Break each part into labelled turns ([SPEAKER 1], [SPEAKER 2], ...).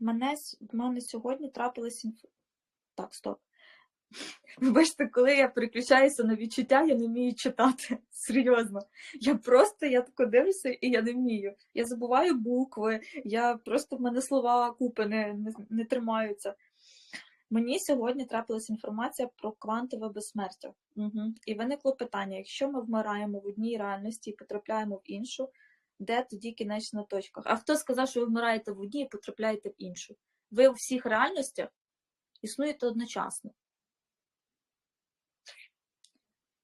[SPEAKER 1] Мене, в мене сьогодні трапилась інф... Так, стоп. Вибачте, коли я переключаюся на відчуття, я не вмію читати. Серйозно. Я просто я тако дивлюся і я не вмію. Я забуваю букви, я просто в мене слова купи не, не, не тримаються. Мені сьогодні трапилась інформація про квантове безсмертя. Угу. І виникло питання: якщо ми вмираємо в одній реальності і потрапляємо в іншу, де тоді кінечна точка? А хто сказав, що ви вмираєте в одній і потрапляєте в іншу? Ви у всіх реальностях існуєте одночасно.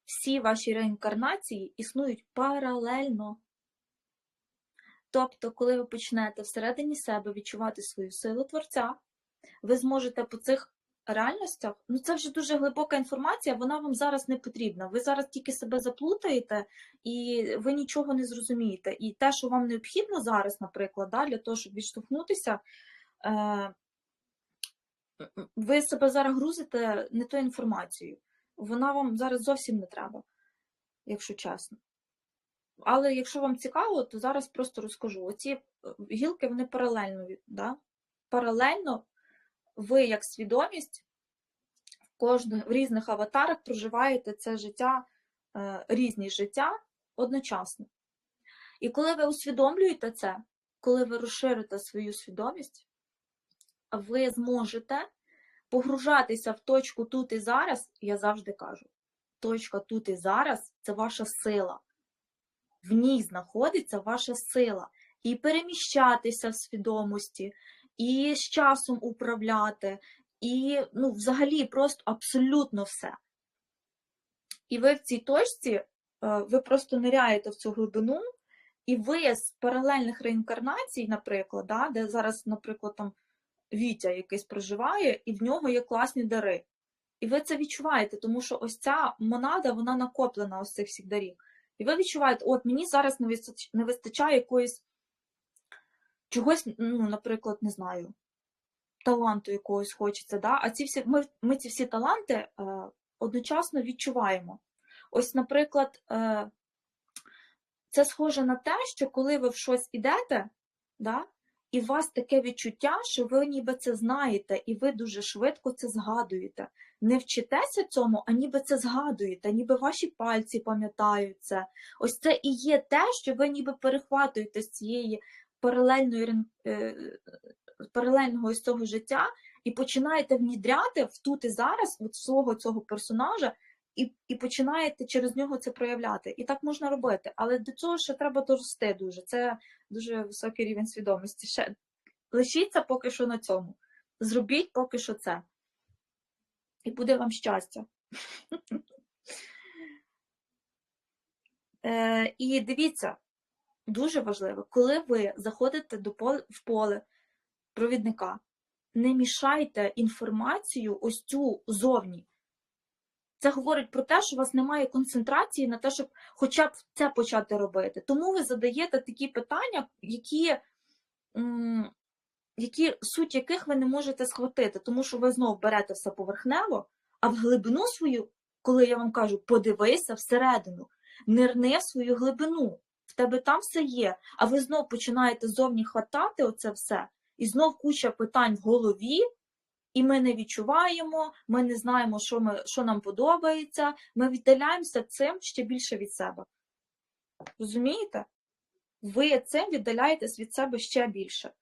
[SPEAKER 1] Всі ваші реінкарнації існують паралельно. Тобто, коли ви почнете всередині себе відчувати свою силу творця, ви зможете по цих реальностях, ну це вже дуже глибока інформація, вона вам зараз не потрібна. Ви зараз тільки себе заплутаєте і ви нічого не зрозумієте. І те, що вам необхідно зараз, наприклад, да, для того, щоб відштовхнутися, е, ви себе зараз грузите не тою інформацією. Вона вам зараз зовсім не треба, якщо чесно. Але якщо вам цікаво, то зараз просто розкажу. Оці е, гілки вони паралельно, да? паралельно ви як свідомість в, в різних аватарах проживаєте це життя, е, різні життя одночасно. І коли ви усвідомлюєте це, коли ви розширите свою свідомість, ви зможете погружатися в точку тут і зараз, я завжди кажу, точка тут і зараз це ваша сила. В ній знаходиться ваша сила. І переміщатися в свідомості, і з часом управляти, і ну, взагалі просто абсолютно все. І ви в цій точці, е, ви просто ниряєте в цю глибину, і ви з паралельних реінкарнацій, наприклад, да, де зараз, наприклад, там Вітя якийсь проживає, і в нього є класні дари. І ви це відчуваєте, тому що ось ця монада, вона накоплена ось цих всіх дарів. І ви відчуваєте, от мені зараз не вистачає якоїсь чогось, ну, наприклад, не знаю, таланту якогось хочеться. Да? А ці всі, ми, ми ці всі таланти е, одночасно відчуваємо. Ось, наприклад, е, це схоже на те, що коли ви в щось ідете, да, і у вас таке відчуття, що ви ніби це знаєте, і ви дуже швидко це згадуєте. Не вчитеся цьому, а ніби це згадуєте, ніби ваші пальці пам'ятають це. Ось це і є те, що ви ніби перехватуєте з цієї паралельної е, паралельного із цього життя і починаєте внідряти в тут і зараз от свого цього персонажа, і, і починаєте через нього це проявляти. І так можна робити. Але до цього ще треба дорости дуже. Це дуже високий рівень свідомості. Ще лишіться поки що на цьому. Зробіть поки що це. І буде вам щастя. Е, і дивіться, дуже важливо, коли ви заходите до поле, в поле провідника, не мішайте інформацію ось цю зовні. Це говорить про те, що у вас немає концентрації на те, щоб хоча б це почати робити. Тому ви задаєте такі питання, які, які суть яких ви не можете схватити, тому що ви знов берете все поверхнево, а в глибину свою, коли я вам кажу, подивися всередину, нирни в свою глибину. В тебе там все є, а ви знов починаєте зовні хватати оце все, і знов куча питань в голові, і ми не відчуваємо, ми не знаємо, що, ми, що нам подобається, ми віддаляємося цим ще більше від себе. Розумієте? Ви цим віддаляєтесь від себе ще більше.